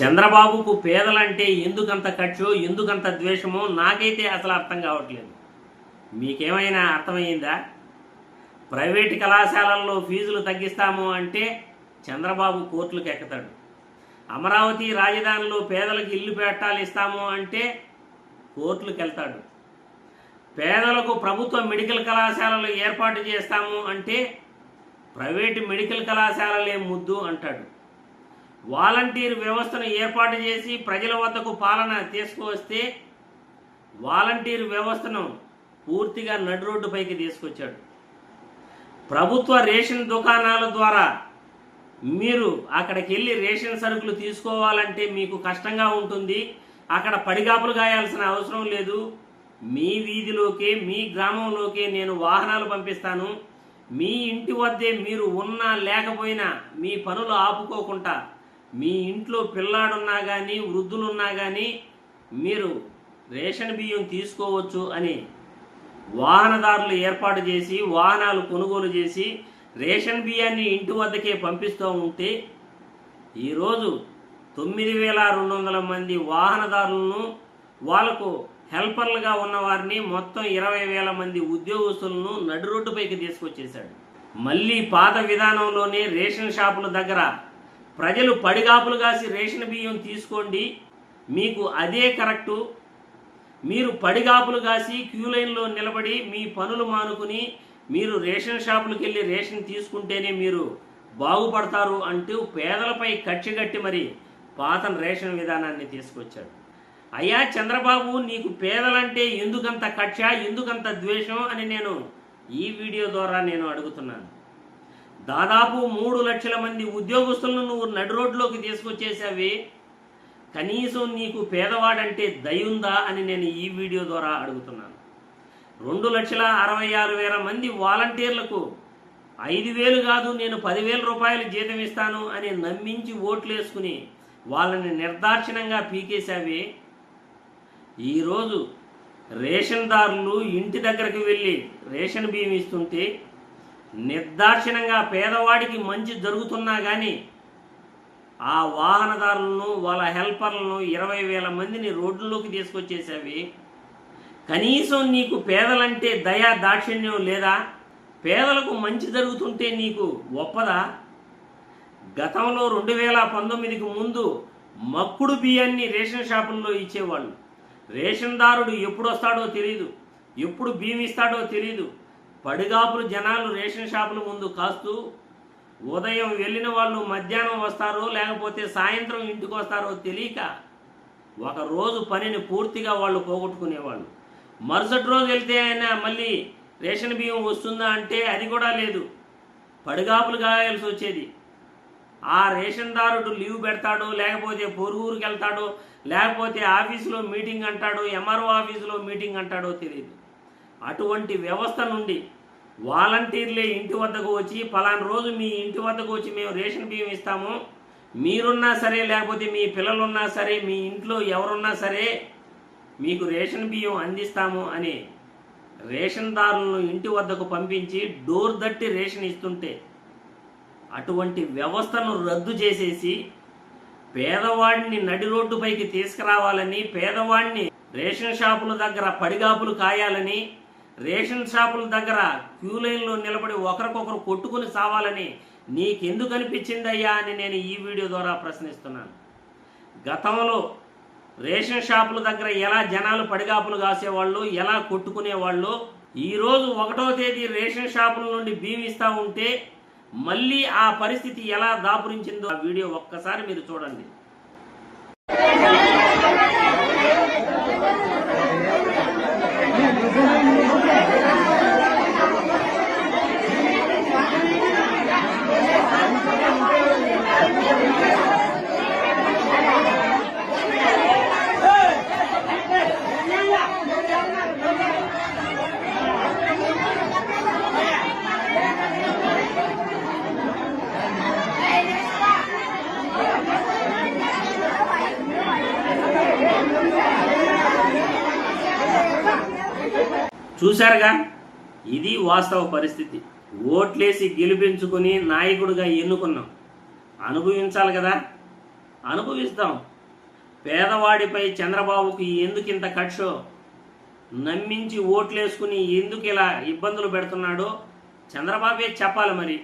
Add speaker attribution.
Speaker 1: చంద్రబాబుకు పేదలంటే ఎందుకంత ఖర్చు ఎందుకంత ద్వేషమో నాకైతే అసలు అర్థం కావట్లేదు. మీకేమైనా అర్థమైందా? ప్రైవేట్ కళాశాలల్లో ఫీజులు తగ్గిస్తాము అంటే చంద్రబాబు కోర్టులకు ఎక్కుతాడు. అమరావతి రాజధానిలో పేదలకు ఇల్లు పెట్టాలి ఇస్తాము అంటే కోర్టులకు వెళ్తాడు. పేదలకు ప్రభుత్వ మెడికల్ కళాశాలలు ఏర్పాటు చేస్తాము అంటే ప్రైవేటు మెడికల్ కళాశాలలే ముద్దు అంటాడు. వాలంటీర్ వ్యవస్థను ఏర్పాటు చేసి ప్రజల వద్దకు పాలన తీసుకువస్తే వాలంటీర్ వ్యవస్థను పూర్తిగా నడు రోడ్డుపైకి తీసుకొచ్చాడు. ప్రభుత్వ రేషన్ దుకాణాల ద్వారా మీరు అక్కడికి వెళ్ళి రేషన్ సరుకులు తీసుకోవాలంటే మీకు కష్టంగా ఉంటుంది. అక్కడ పడిగాపులు గాయాల్సిన అవసరం లేదు. మీ వీధిలోకే మీ గ్రామంలోకే నేను వాహనాలు పంపిస్తాను. మీ ఇంటి వద్దే మీరు ఉన్నా లేకపోయినా మీ పనులు ఆపుకోకుండా మీ ఇంట్లో పిల్లాడున్నా కానీ వృద్ధులున్నా కానీ మీరు రేషన్ బియ్యం తీసుకోవచ్చు అని వాహనదారులు ఏర్పాటు చేసి వాహనాలు కొనుగోలు చేసి రేషన్ బియ్యాన్ని ఇంటి వద్దకే పంపిస్తూ ఉంటే ఈరోజు తొమ్మిది వేల రెండు వందల మంది వాహనదారులను వాళ్ళకు హెల్పర్లుగా ఉన్న వారిని మొత్తం ఇరవై వేల మంది ఉద్యోగస్తులను నడు రోడ్డుపైకి తీసుకొచ్చేశాడు. మళ్ళీ పాత విధానంలోనే రేషన్ షాపుల దగ్గర ప్రజలు పడిగాపులు కాసి రేషన్ బియ్యం తీసుకోండి. మీకు అదే కరెక్టు. మీరు పడిగాపులు కాసి క్యూ లైన్లో నిలబడి మీ పనులు మానుకుని మీరు రేషన్ షాపులకు వెళ్ళి రేషన్ తీసుకుంటేనే మీరు బాగుపడతారు అంటూ పేదలపై కక్షగట్టి మరి పాతన రేషన్ విధానాన్ని తీసుకొచ్చాడు. అయ్యా చంద్రబాబు నీకు పేదలంటే ఎందుకంత కక్ష ఎందుకంత ద్వేషం అని నేను ఈ వీడియో ద్వారా నేను అడుగుతున్నాను. దాదాపు మూడు లక్షల మంది ఉద్యోగస్తులను నువ్వు నడి రోడ్లోకి తీసుకొచ్చేసావి. కనీసం నీకు పేదవాడంటే దయుందా అని నేను ఈ వీడియో ద్వారా అడుగుతున్నాను. రెండు లక్షల అరవై ఆరు వేల మంది వాలంటీర్లకు ఐదు వేలు కాదు నేను పదివేల రూపాయలు జీతం ఇస్తాను అని నమ్మించి ఓట్లు వేసుకుని వాళ్ళని నిర్దాక్షిణంగా పీకేశావి. ఈరోజు రేషన్దారులు ఇంటి దగ్గరికి వెళ్ళి రేషన్ బియ్యం ఇస్తుంటే నిర్దాక్షిణంగా పేదవాడికి మంచి జరుగుతున్నా కానీ ఆ వాహనదారులను వాళ్ళ హెల్పర్లను ఇరవై వేల మందిని రోడ్లలోకి తీసుకొచ్చేసావి. కనీసం నీకు పేదలంటే దయా దాక్షిణ్యం లేదా? పేదలకు మంచి జరుగుతుంటే నీకు ఒప్పదా? గతంలో రెండు వేల పంతొమ్మిదికి ముందు మక్కుడు బియ్యాన్ని రేషన్ షాపుల్లో ఇచ్చేవాళ్ళు. రేషన్దారుడు ఎప్పుడు వస్తాడో తెలియదు ఎప్పుడు బియ్యం ఇస్తాడో తెలియదు పడిగాపులు జనాలు రేషన్ షాపుల ముందు కాస్తూ ఉదయం వెళ్ళిన వాళ్ళు మధ్యాహ్నం వస్తారో లేకపోతే సాయంత్రం ఇంటికి వస్తారో తెలియక ఒక రోజు పనిని పూర్తిగా వాళ్ళు పోగొట్టుకునేవాళ్ళు. మరుసటి రోజు వెళ్తే అయినా మళ్ళీ రేషన్ బియ్యం వస్తుందా అంటే అది కూడా లేదు. పడిగాపులు కాయాల్సి వచ్చేది. ఆ రేషన్దారుడు లీవ్ పెడతాడో లేకపోతే పొరుగురికి వెళ్తాడో లేకపోతే ఆఫీసులో మీటింగ్ అంటాడో ఎంఆర్ఓ ఆఫీసులో మీటింగ్ అంటాడో తెలియదు. అటువంటి వ్యవస్థ నుండి వాలంటీర్లే ఇంటి వద్దకు వచ్చి పలానా రోజు మీ ఇంటి వద్దకు వచ్చి మేము రేషన్ బియ్యం ఇస్తాము. మీరున్నా సరే లేకపోతే మీ పిల్లలున్నా సరే మీ ఇంట్లో ఎవరున్నా సరే మీకు రేషన్ బియ్యం అందిస్తాము అని రేషన్దారులను ఇంటి వద్దకు పంపించి డోర్ దట్టి రేషన్ ఇస్తుంటే అటువంటి వ్యవస్థను రద్దు చేసేసి పేదవాడిని నడి రోడ్డుపైకి తీసుకురావాలని పేదవాడిని రేషన్ షాపుల దగ్గర పడిగాపులు కాయాలని రేషన్ షాపుల దగ్గర క్యూ లైన్లో నిలబడి ఒకరికొకరు కొట్టుకుని సావాలని నీకెందుకు అనిపించిందయ్యా అని నేను ఈ వీడియో ద్వారా ప్రశ్నిస్తున్నాను. గతంలో రేషన్ షాపుల దగ్గర ఎలా జనాలు పడిగాపులు కాసేవాళ్ళు ఎలా కొట్టుకునేవాళ్ళు ఈరోజు ఒకటో తేదీ రేషన్ షాపుల నుండి బీమిస్తూ ఉంటే మళ్ళీ ఆ పరిస్థితి ఎలా దాపురించిందో ఆ వీడియో ఒక్కసారి మీరు చూడండి. చూశారుగా? ఇది వాస్తవ పరిస్థితి. ఓట్లేసి గెలిపించుకుని నాయకుడిగా ఎన్నుకున్నాం. అనుభవించాలి కదా? అనుభవిస్తాం. పేదవాడిపై చంద్రబాబుకి ఎందుకు ఇంత కక్షో నమ్మించి ఓట్లేసుకుని ఎందుకు ఇలా ఇబ్బందులు పెడుతున్నాడో చంద్రబాబే చెప్పాలి మరి.